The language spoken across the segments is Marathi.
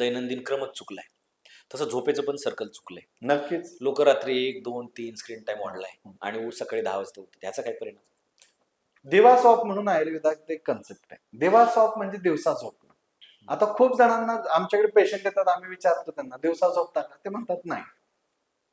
दैनंदिन क्रमच चुकलाय. तसं झोपेचं पण सर्कल चुकलंय. नक्कीच. लोक रात्री एक दोन तीन स्क्रीन टाइम वाढलाय आणि उ- सकाळी दहा वाजता उठतात. त्याचा काय परिणाम? दिवा सॉप म्हणून आयुर्वेदात एक कन्सेप्ट आहे. दिवा सॉप म्हणजे दिवसा झोपणं आता खूप जणांना आमच्याकडे पेशंट येतात आम्ही विचारतो त्यांना दिवसा झोपता का? ते म्हणतात नाही.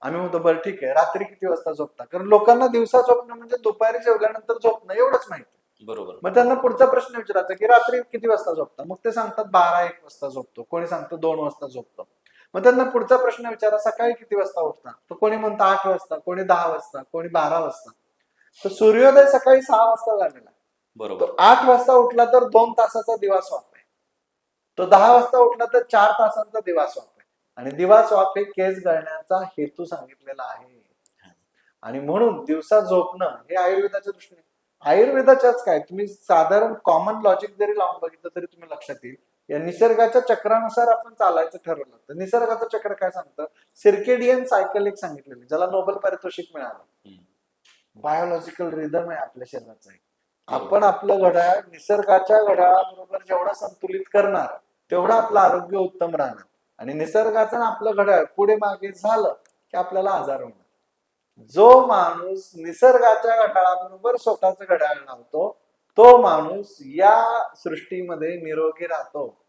आम्ही म्हणतो बरं ठीक आहे. रात्री किती वाजता झोपता? कारण लोकांना दिवसा झोपणं म्हणजे दुपारी जेवल्यानंतर झोपणं एवढंच माहिती बरोबर. मग त्यांना पुढचा प्रश्न विचारायचा की रात्री किती वाजता झोपता? मग ते सांगतात बारा एक वाजता झोपतो. कोणी सांगतं दोन वाजता झोपतो. मग त्यांना पुढचा प्रश्न विचारा सकाळी किती वाजता उठता? तर कोणी म्हणतं आठ वाजता कोणी दहा वाजता कोणी बारा वाजता. तर सूर्योदय सकाळी सहा वाजता झालेला. बरोबर. आठ वाजता उठला तर दोन तासाचा दिवा स्वाप आहे. तो दहा वाजता उठला तर चार तासांचा दिवा स्वाप आहे. आणि दिवा स्वाप हे केस गळण्याचा हेतू सांगितलेला आहे. आणि म्हणून दिवसा झोपणं हे आयुर्वेदाच्या दृष्टीने आयुर्वेदाच्याच काय? तुम्ही साधारण कॉमन लॉजिक जरी लावून बघितलं तरी तुम्ही लक्षात येईल. या निसर्गाच्या चक्रानुसार आपण चालायचं ठरवलं. तर निसर्गाचं चक्र काय सांगतं? सिर्केडियन सायकल एक सांगितलेली ज्याला नोबेल पारितोषिक मिळालं. बायोलॉजिकल रिदम आहे आपल्या शरीराचा आपण आपलं घड्याळ निसर्गाच्या घड्याळाबरोबर जेवढं संतुलित करणार तेवढं आपलं आरोग्य उत्तम राहणार. आणि निसर्गाचं आपलं घड्याळ पुढे मागे झालं की आपल्याला आजार होणार. जो माणूस निसर्गाच्या घड्याळाबरोबर स्वतःच घड्याळ लावतो तो माणूस या सृष्टीमध्ये निरोगी राहतो.